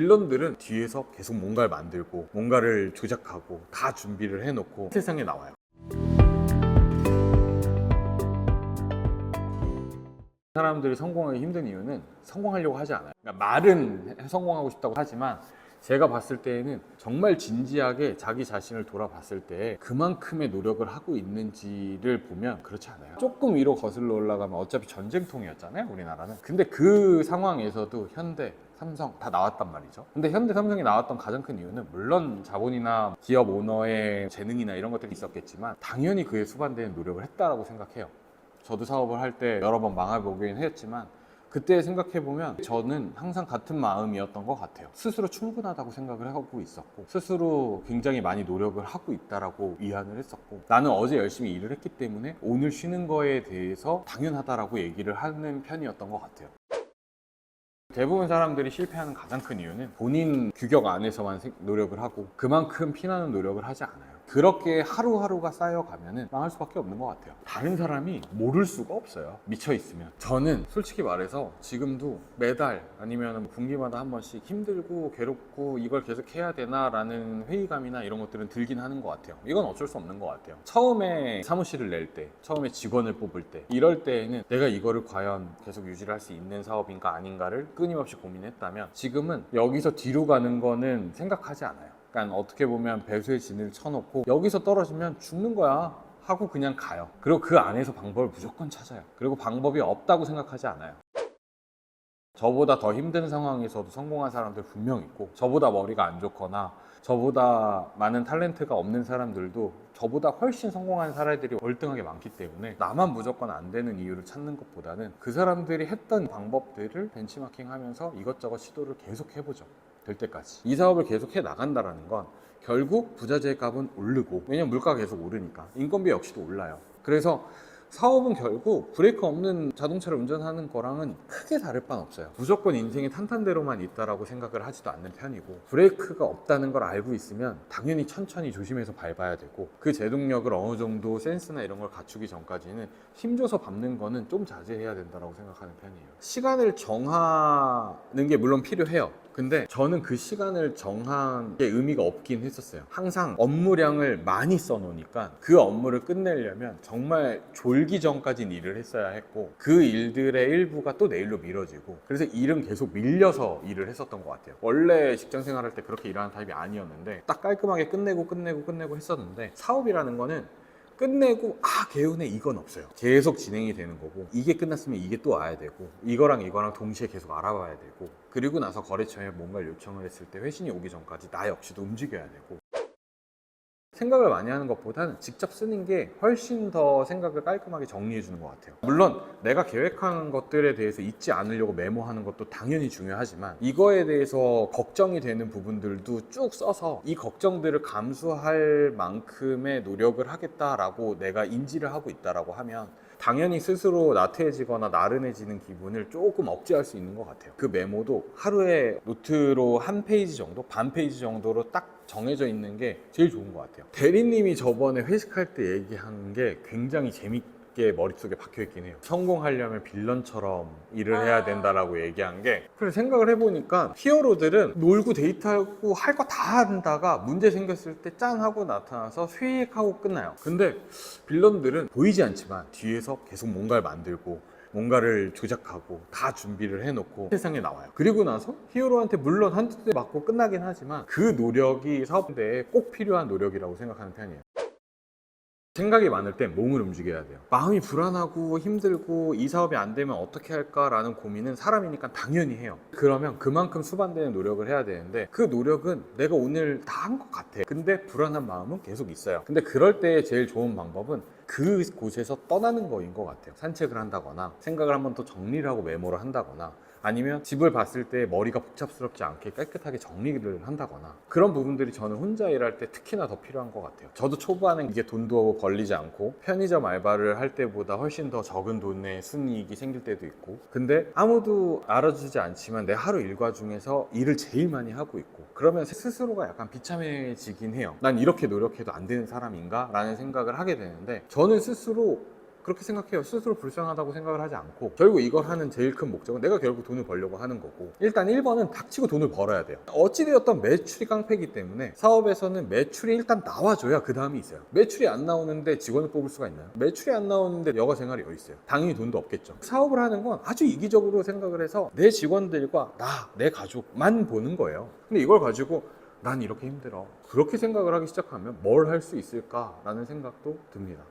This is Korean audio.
빌런들은 뒤에서 계속 뭔가를 만들고 뭔가를 조작하고 다 준비를 해놓고 세상에 나와요. 사람들이 성공하기 힘든 이유는 성공하려고 하지 않아요. 그러니까 말은 성공하고 싶다고 하지만 제가 봤을 때에는 정말 진지하게 자기 자신을 돌아봤을 때 그만큼의 노력을 하고 있는지를 보면 그렇지 않아요. 조금 위로 거슬러 올라가면 어차피 전쟁통이었잖아요, 우리나라는. 근데 그 상황에서도 현대, 삼성 다 나왔단 말이죠. 근데 현대 삼성이 나왔던 가장 큰 이유는 물론 자본이나 기업 오너의 재능이나 이런 것들이 있었겠지만 당연히 그에 수반되는 노력을 했다라고 생각해요. 저도 사업을 할 때 여러 번 망해보긴 했지만 그때 생각해보면 저는 항상 같은 마음이었던 것 같아요. 스스로 충분하다고 생각을 하고 있었고, 스스로 굉장히 많이 노력을 하고 있다라고 위안을 했었고, 나는 어제 열심히 일을 했기 때문에 오늘 쉬는 거에 대해서 당연하다라고 얘기를 하는 편이었던 것 같아요. 대부분 사람들이 실패하는 가장 큰 이유는 본인 규격 안에서만 생- 노력을 하고 그만큼 피나는 노력을 하지 않아요. 그렇게 하루하루가 쌓여가면 망할 수밖에 없는 것 같아요. 다른 사람이 모를 수가 없어요. 미쳐 있으면. 저는 솔직히 말해서 지금도 매달 아니면 분기마다 한 번씩 힘들고 괴롭고 이걸 계속 해야 되나라는 회의감이나 이런 것들은 들긴 하는 것 같아요. 이건 어쩔 수 없는 것 같아요. 처음에 사무실을 낼 때, 처음에 직원을 뽑을 때, 이럴 때에는 내가 이거를 과연 계속 유지를 할 수 있는 사업인가 아닌가를 끊임없이 고민했다면 지금은 여기서 뒤로 가는 거는 생각하지 않아요. 그러니까 어떻게 보면 배수의 진을 쳐놓고 여기서 떨어지면 죽는 거야 하고 그냥 가요. 그리고 그 안에서 방법을 무조건 찾아요. 그리고 방법이 없다고 생각하지 않아요. 저보다 더 힘든 상황에서도 성공한 사람들 분명 있고 저보다 머리가 안 좋거나 저보다 많은 탤런트가 없는 사람들도 저보다 훨씬 성공한 사람들이 월등하게 많기 때문에 나만 무조건 안 되는 이유를 찾는 것보다는 그 사람들이 했던 방법들을 벤치마킹 하면서 이것저것 시도를 계속 해보죠. 될 때까지. 이 사업을 계속 해 나간다라는 건 결국 부자재 값은 오르고 왜냐면 물가가 계속 오르니까 인건비 역시도 올라요. 그래서 사업은 결국 브레이크 없는 자동차를 운전하는 거랑은 크게 다를 바는 없어요. 무조건 인생이 탄탄대로만 있다라고 생각을 하지도 않는 편이고 브레이크가 없다는 걸 알고 있으면 당연히 천천히 조심해서 밟아야 되고 그 제동력을 어느 정도 센스나 이런 걸 갖추기 전까지는 힘줘서 밟는 거는 좀 자제해야 된다라고 생각하는 편이에요. 시간을 정하는 게 물론 필요해요. 근데 저는 그 시간을 정한 게 의미가 없긴 했었어요. 항상 업무량을 많이 써놓으니까 그 업무를 끝내려면 정말 졸기 전까지는 일을 했어야 했고 그 일들의 일부가 또 내일로 미뤄지고 그래서 일은 계속 밀려서 일을 했었던 것 같아요. 원래 직장 생활할 때 그렇게 일하는 타입이 아니었는데 딱 깔끔하게 끝내고 끝내고 끝내고 했었는데 사업이라는 거는 끝내고 아 개운해 이건 없어요 계속 진행이 되는 거고 이게 끝났으면 이게 또 와야 되고 이거랑 이거랑 동시에 계속 알아봐야 되고 그리고 나서 거래처에 뭔가를 요청을 했을 때 회신이 오기 전까지 나 역시도 움직여야 되고 생각을 많이 하는 것보다는 직접 쓰는 게 훨씬 더 생각을 깔끔하게 정리해 주는 것 같아요. 물론 내가 계획한 것들에 대해서 잊지 않으려고 메모하는 것도 당연히 중요하지만 이거에 대해서 걱정이 되는 부분들도 쭉 써서 이 걱정들을 감수할 만큼의 노력을 하겠다라고 내가 인지를 하고 있다라고 하면 당연히 스스로 나태해지거나 나른해지는 기분을 조금 억제할 수 있는 것 같아요. 그 메모도 하루에 노트로 한 페이지 정도, 반 페이지 정도로 딱 정해져 있는 게 제일 좋은 것 같아요. 대리님이 저번에 회식할 때 얘기한 게 굉장히 재밌 게 머릿속에 박혀 있긴 해요. 성공하려면 빌런처럼 일을 해야 된다라고 얘기한 게 그래 생각을 해보니까 히어로들은 놀고 데이트하고 할 거 다 한다가 문제 생겼을 때 짠 하고 나타나서 휘익하고 끝나요. 근데 빌런들은 보이지 않지만 뒤에서 계속 뭔가를 만들고 뭔가를 조작하고 다 준비를 해놓고 세상에 나와요. 그리고 나서 히어로한테 물론 한두 대 맞고 끝나긴 하지만 그 노력이 사업대에 꼭 필요한 노력이라고 생각하는 편이에요. 생각이 많을 땐 몸을 움직여야 돼요. 마음이 불안하고 힘들고 이 사업이 안 되면 어떻게 할까라는 고민은 사람이니까 당연히 해요. 그러면 그만큼 수반되는 노력을 해야 되는데 그 노력은 내가 오늘 다 한 것 같아. 근데 불안한 마음은 계속 있어요. 근데 그럴 때 제일 좋은 방법은 그 곳에서 떠나는 거인 것 같아요. 산책을 한다거나 생각을 한번 더 정리를 하고 메모를 한다거나 아니면 집을 봤을 때 머리가 복잡스럽지 않게 깨끗하게 정리를 한다거나 그런 부분들이 저는 혼자 일할 때 특히나 더 필요한 것 같아요. 저도 초반엔 이게 돈도 걸리지 않고 편의점 알바를 할 때보다 훨씬 더 적은 돈의 순이익이 생길 때도 있고 근데 아무도 알아주지 않지만 내 하루 일과 중에서 일을 제일 많이 하고 있고 그러면 스스로가 약간 비참해지긴 해요. 난 이렇게 노력해도 안 되는 사람인가? 라는 생각을 하게 되는데 저는 스스로 그렇게 생각해요. 스스로 불쌍하다고 생각을 하지 않고 결국 이걸 하는 제일 큰 목적은 내가 결국 돈을 벌려고 하는 거고 일단 1번은 닥치고 돈을 벌어야 돼요. 어찌되었던 매출이 깡패이기 때문에 사업에서는 매출이 일단 나와줘야 그 다음이 있어요. 매출이 안 나오는데 직원을 뽑을 수가 있나요? 매출이 안 나오는데 여가 생활이 어디 있어요? 당연히 돈도 없겠죠. 사업을 하는 건 아주 이기적으로 생각을 해서 내 직원들과 나, 내 가족만 보는 거예요. 근데 이걸 가지고 난 이렇게 힘들어. 그렇게 생각을 하기 시작하면 뭘 할 수 있을까라는 생각도 듭니다.